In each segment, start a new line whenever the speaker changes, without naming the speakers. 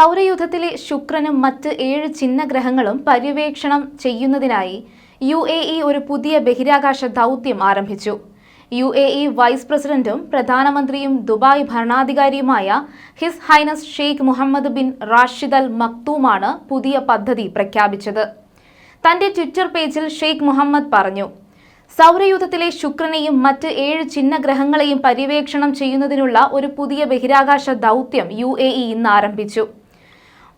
സൗരയൂഥത്തിലെ ശുക്രനും മറ്റ് ഏഴ് ചിഹ്നഗ്രഹങ്ങളും പര്യവേക്ഷണം ചെയ്യുന്നതിനായി യു എ ഇ ഒരു പുതിയ ബഹിരാകാശ ദൗത്യം ആരംഭിച്ചു. യു എ ഇ വൈസ് പ്രസിഡന്റും പ്രധാനമന്ത്രിയും Dubai ഭരണാധികാരിയുമായ his highness Sheikh Mohammed bin Rashid Al മക്തൂമാണ് പുതിയ പദ്ധതി പ്രഖ്യാപിച്ചത്. തന്റെ ട്വിറ്റർ പേജിൽ ഷെയ്ഖ് മുഹമ്മദ് പറഞ്ഞു സൗരയൂഥത്തിലെ ശുക്രനെയും മറ്റ് ഏഴ് ചിഹ്നഗ്രഹങ്ങളെയും പര്യവേക്ഷണം ചെയ്യുന്നതിനുള്ള ഒരു പുതിയ ബഹിരാകാശ ദൗത്യം യു ഇന്ന് ആരംഭിച്ചു.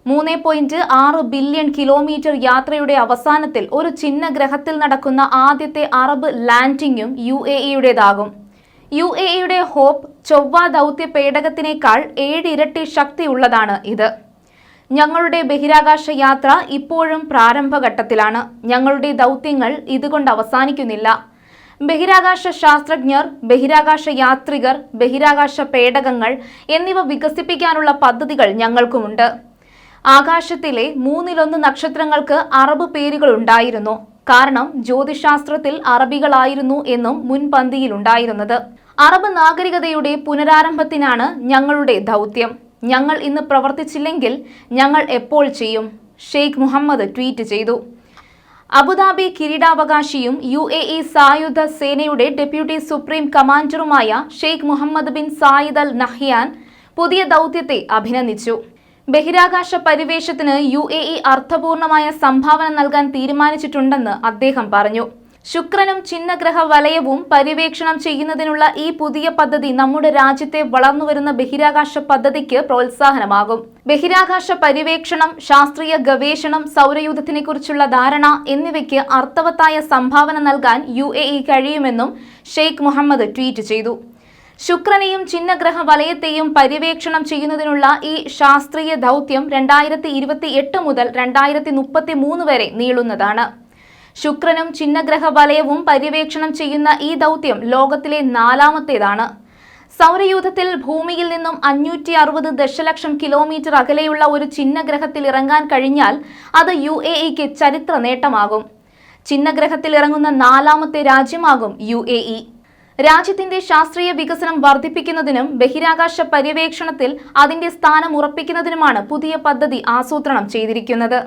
മൂന്ന് പോയിന്റ് ആറ് ബില്യൺ കിലോമീറ്റർ യാത്രയുടെ അവസാനത്തിൽ ഒരു ചിഹ്ന ഗ്രഹത്തിൽ നടക്കുന്ന ആദ്യത്തെ അറബ് ലാൻഡിംഗും യു എ ഇയുടേതാകും യു എ ഇയുടെ ഹോപ്പ് ചൊവ്വ ദൗത്യ പേടകത്തിനേക്കാൾ ഏഴിരട്ടി ശക്തിയുള്ളതാണ് ഇത്. ഞങ്ങളുടെ ബഹിരാകാശ യാത്ര ഇപ്പോഴും പ്രാരംഭഘട്ടത്തിലാണ്. ഞങ്ങളുടെ ദൗത്യങ്ങൾ ഇതുകൊണ്ട് അവസാനിക്കുന്നില്ല. ബഹിരാകാശ ശാസ്ത്രജ്ഞർ ബഹിരാകാശ യാത്രികർ ബഹിരാകാശ പേടകങ്ങൾ എന്നിവ വികസിപ്പിക്കാനുള്ള പദ്ധതികൾ ഞങ്ങൾക്കുമുണ്ട്. ആകാശത്തിലെ മൂന്നിലൊന്ന് നക്ഷത്രങ്ങൾക്ക് അറബ് പേരുകൾ ഉണ്ടായിരുന്നു. കാരണം ജ്യോതിശാസ്ത്രത്തിൽ അറബികളായിരുന്നു എന്നും മുൻപന്തിയിലുണ്ടായിരുന്നത്. അറബ് നാഗരികതയുടെ പുനരാരംഭത്തിനാണ് ഞങ്ങളുടെ ദൗത്യം. ഞങ്ങൾ ഇന്ന് പ്രവർത്തിച്ചില്ലെങ്കിൽ ഞങ്ങൾ എപ്പോൾ ചെയ്യും? ഷെയ്ഖ് മുഹമ്മദ് ട്വീറ്റ് ചെയ്തു. അബുദാബി കിരീടാവകാശിയും യു എ ഇ സായുധ സേനയുടെ deputy supreme കമാൻഡറുമായ Sheikh Mohammed bin Zayed Al Nahyan പുതിയ ദൗത്യത്തെ അഭിനന്ദിച്ചു. ബഹിരാകാശ പരിവേഷത്തിന് യു എ ഇ അർത്ഥപൂർണമായ സംഭാവന നൽകാൻ തീരുമാനിച്ചിട്ടുണ്ടെന്ന് അദ്ദേഹം പറഞ്ഞു. ശുക്രനും ചിഹ്നഗ്രഹ വലയവും പര്യവേക്ഷണം ചെയ്യുന്നതിനുള്ള ഈ പുതിയ പദ്ധതി നമ്മുടെ രാജ്യത്തെ വളർന്നുവരുന്ന ബഹിരാകാശ പദ്ധതിക്ക് പ്രോത്സാഹനമാകും. ബഹിരാകാശ പര്യവേക്ഷണം ശാസ്ത്രീയ ഗവേഷണം സൗരയൂഥത്തിനെക്കുറിച്ചുള്ള ധാരണ എന്നിവയ്ക്ക് അർത്ഥവത്തായ സംഭാവന നൽകാൻ യു കഴിയുമെന്നും ഷെയ്ഖ് മുഹമ്മദ് ട്വീറ്റ് ചെയ്തു. ശുക്രനെയും ചിഹ്നഗ്രഹ വലയത്തെയും പര്യവേക്ഷണം ചെയ്യുന്നതിനുള്ള ഈ ശാസ്ത്രീയ ദൗത്യം രണ്ടായിരത്തി ഇരുപത്തി എട്ട് മുതൽ രണ്ടായിരത്തി മുപ്പത്തി മൂന്ന് വരെ നീളുന്നതാണ്. ശുക്രനും ചിഹ്നഗ്രഹ വലയവും പര്യവേക്ഷണം ചെയ്യുന്ന ഈ ദൗത്യം ലോകത്തിലെ നാലാമത്തേതാണ്. സൗരയൂഥത്തിൽ ഭൂമിയിൽ നിന്നും അഞ്ഞൂറ്റി അറുപത് ദശലക്ഷം കിലോമീറ്റർ അകലെയുള്ള ഒരു ചിഹ്നഗ്രഹത്തിൽ ഇറങ്ങാൻ കഴിഞ്ഞാൽ അത് യു എ ഇക്ക് ചരിത്ര നേട്ടമാകും. ചിഹ്നഗ്രഹത്തിൽ ഇറങ്ങുന്ന നാലാമത്തെ രാജ്യമാകും യു എ ഇ. രാജ്യത്തിന്റെ ശാസ്ത്രീയ വികസനം വർദ്ധിപ്പിക്കുന്നതിനും ബഹിരാകാശ പര്യവേക്ഷണത്തിൽ അതിന്റെ സ്ഥാനം ഉറപ്പിക്കുന്നതിനുമാണ് പുതിയ പദ്ധതി ആസൂത്രണം ചെയ്തിരിക്കുന്നത്.